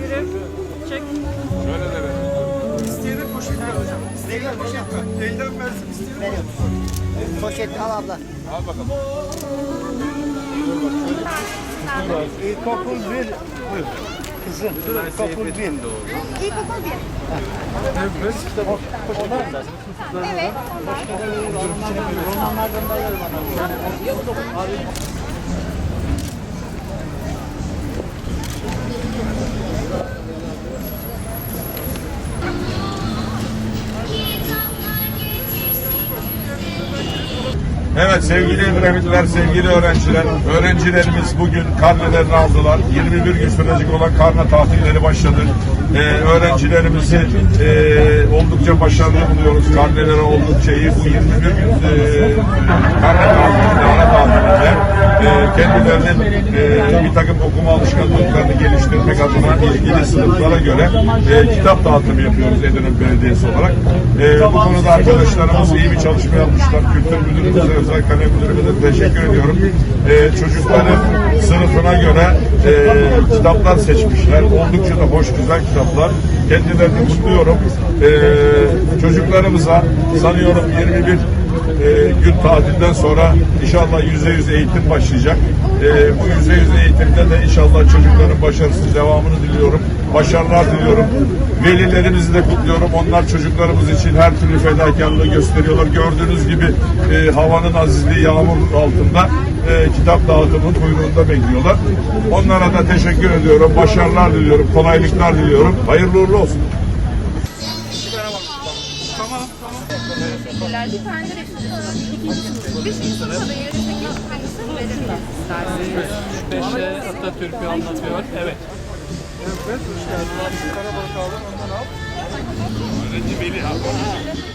Yürü. Çek. Şöyle de ver. İsteyene poşet ver hocam. İsteyene poşet ver. Elden versin isteyene Veriyorum. Poşet al abla. Al bakalım. İlkokul bir. Buyur. Kızım, ilkokul bir. İlkokul bir. Evet, onlar. Evet, onlar. Romanlardan da yer var. Evet sevgili İbrahimler, sevgili öğrenciler, öğrencilerimiz bugün karnelerini aldılar. 21 gün sürecek olan karne tatilleri başladı. Ee, öğrencilerimizi e, oldukça başarılı buluyoruz. Karneleri oldukça iyi. Bu 21 gün e, karne tatilinde, ara tatilinde e, kendilerinin e, bir takım okuma alışkanlıklarını geliştirmek adına ilgili sınıflara göre e, kitap dağıtımı yapıyoruz Edirne Belediyesi olarak. E, bu konuda arkadaşlarımız iyi bir çalışma yapmışlar. Kültür Müdürümüze, özel kalem müdürümüze teşekkür ediyorum. E, çocukların sınıfına göre e, kitaplar seçmişler. Oldukça da hoş, güzel kitaplar. Kendilerini kutluyorum. E, çocuklarımıza sanıyorum 21 e, gün tatilden sonra inşallah yüzde yüz eğitim başlayacak. E, bu yüzde yüz eğitimde de inşallah çocukların başarısız devamını diliyorum. Başarılar diliyorum. Velilerimizi de kutluyorum. Onlar çocuklarımız için her türlü fedakarlığı gösteriyorlar. Gördüğünüz gibi e, havanın azizliği yağmur altında e, kitap dağıtımının kuyruğunda bekliyorlar. Onlara da teşekkür ediyorum. Başarılar diliyorum. Kolaylıklar diliyorum. Hayırlı uğurlu olsun. Teşekkürler. Bir tane de. İkinci sınıf. Beşinci sınıfa da yarıştaki hangisini verebiliriz isterseniz. Beşe Atatürk'ü anlatıyor. Evet. Öğrenci veli abi.